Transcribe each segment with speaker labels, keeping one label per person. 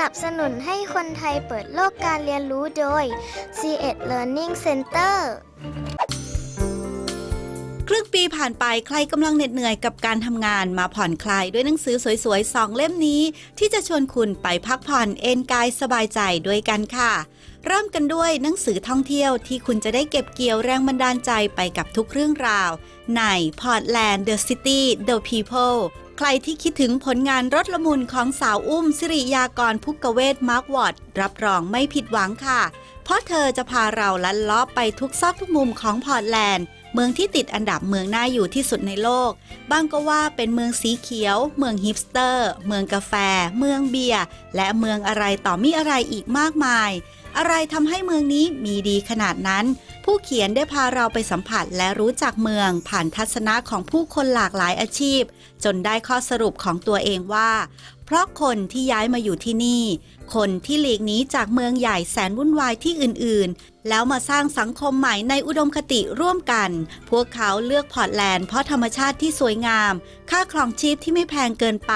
Speaker 1: นับสนุนให้คนไทยเปิดโลกการเรียนรู้โดย c ีเอ็ด Learning Center
Speaker 2: ครึ่งปีผ่านไปใครกำลังเหน็ดเหนื่อยกับการทำงานมาผ่อนคลายด้วยหนังสือสวยๆสองเล่มนี้ ที่จะชวนคุณไปพักผ่อนเอนกายสบายใจด้วยกันค่ะ เริ่มกันด้วยหนังสือท่องเที่ยวที่คุณจะได้เก็บเกี่ยวแรงบันดาลใจไปกับทุกเรื่องราว ใน Portland The City The People ใครที่คิดถึงผลงานรถละมุนของสาวอุ้มสิริยากรพุกเวศมาร์กวอดรับรองไม่ผิดหวังค่ะ เพราะเธอจะพาเราลัดเลาะไปทุกซอกทุกมุมของพอร์ตแลนด์ เมืองที่ติดอันดับเมืองน่าอยู่ที่สุดในโลก บางก็ว่าเป็นเมืองสีเขียว เมืองฮิปสเตอร์ เมืองกาแฟ เมืองเบียร์ และเมืองอะไรต่อมีอะไรอีกมากมาย อะไรทำให้เมืองนี้มีดีขนาดนั้น ผู้เขียนได้พาเราไปสัมผัสและรู้จักเมือง ผ่านทัศนะของผู้คนหลากหลายอาชีพ จนได้ข้อสรุปของตัวเองว่า เพราะคนที่ย้ายมาอยู่ที่นี่ คนที่หลีกหนีจากเมืองใหญ่แสนวุ่นวายที่อื่นๆ แล้วมาสร้างสังคมใหม่ในอุดมคติร่วมกัน พวกเขาเลือกพอร์ตแลนด์เพราะธรรมชาติที่สวยงาม ค่าครองชีพที่ไม่แพงเกินไป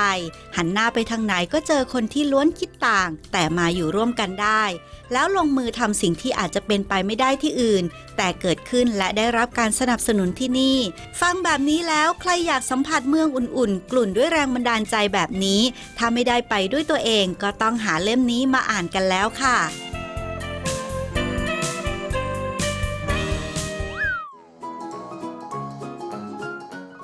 Speaker 2: หันหน้าไปทางไหนก็เจอคนที่ล้วนคิดต่าง แต่มาอยู่ร่วมกันได้ แล้วลงมือทำสิ่งที่อาจจะเป็นไปไม่ได้ที่อื่น แต่เกิดขึ้นและได้รับการสนับสนุนที่นี่ ฟังแบบนี้แล้วใครอยากสัมผัสเมืองอุ่นๆ กลุ่นด้วยแรงบันดาลใจแบบนี้ ถ้าไม่ได้ไปด้วยตัวเองก็ต้องหาเล่มนี้มาอ่านกันแล้วค่ะ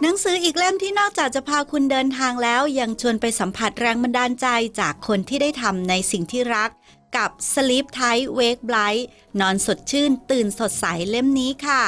Speaker 2: หนังสืออีกเล่มที่นอกจากจะพาคุณเดินทางแล้ว ยังชวนไปสัมผัสแรงบันดาลใจจากคนที่ได้ทำในสิ่งที่รัก กับ Sleep Tight Wake Bright นอนสดชื่นตื่นสดใสเล่มนี้ค่ะ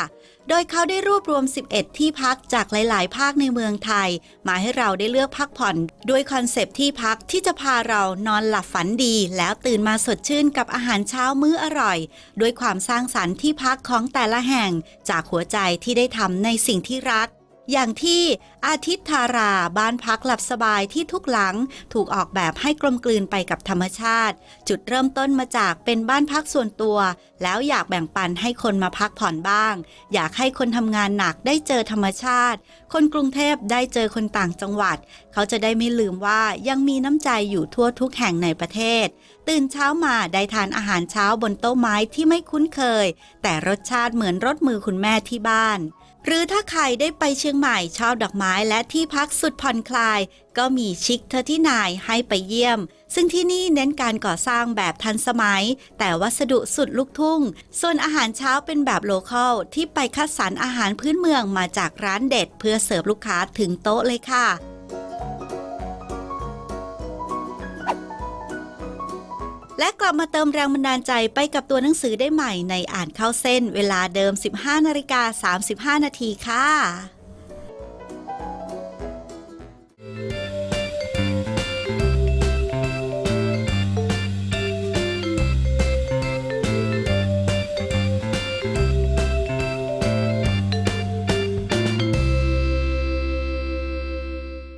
Speaker 2: โดยเขาได้รวบรวม 11 ที่พักจากหลาย ๆ ภาคในเมืองไทย มาให้เราได้เลือกพักผ่อนด้วยคอนเซปต์ที่พักที่จะพาเรานอนหลับฝันดี แล้วตื่นมาสดชื่นกับอาหารเช้ามื้ออร่อย ด้วยความสร้างสรรค์ที่พักของแต่ละแห่ง จากหัวใจที่ได้ทำในสิ่งที่รัก อย่างที่อาทิตย์ทาราบ้านพักหลับสบายที่ทุกหลังถูกออกแบบให้กลมกลืนไปกับธรรมชาติ จุดเริ่มต้นมาจากเป็นบ้านพักส่วนตัว แล้วอยากแบ่งปันให้คนมาพักผ่อนบ้าง อยากให้คนทำงานหนักได้เจอธรรมชาติ คนกรุงเทพได้เจอคนต่างจังหวัด เขาจะได้ไม่ลืมว่ายังมีน้ำใจอยู่ทั่วทุกแห่งในประเทศ ตื่นเช้ามาได้ทานอาหารเช้าบนโต๊ะไม้ที่ไม่คุ้นเคย แต่รสชาติเหมือนรสมือคุณแม่ที่บ้าน หรือถ้าใครได้ไปเชียงใหม่ชอบดอกไม้และที่พักสุดผ่อนคลาย ก็มีชิคเทอที่นายให้ไปเยี่ยม ซึ่งที่นี่เน้นการก่อสร้างแบบทันสมัย แต่วัสดุสุดลูกทุ่ง ส่วนอาหารเช้าเป็นแบบโลคอลที่ไปคัดสรรอาหารพื้นเมืองมาจากร้านเด็ด เพื่อเสิร์ฟลูกค้าถึงโต๊ะเลยค่ะ และกลับมาเติมแรงบันดาลใจไปกับตัวหนังสือได้ใหม่ในอ่านเข้าเส้น เวลาเดิม 15นาฬิกา35นาทีค่ะ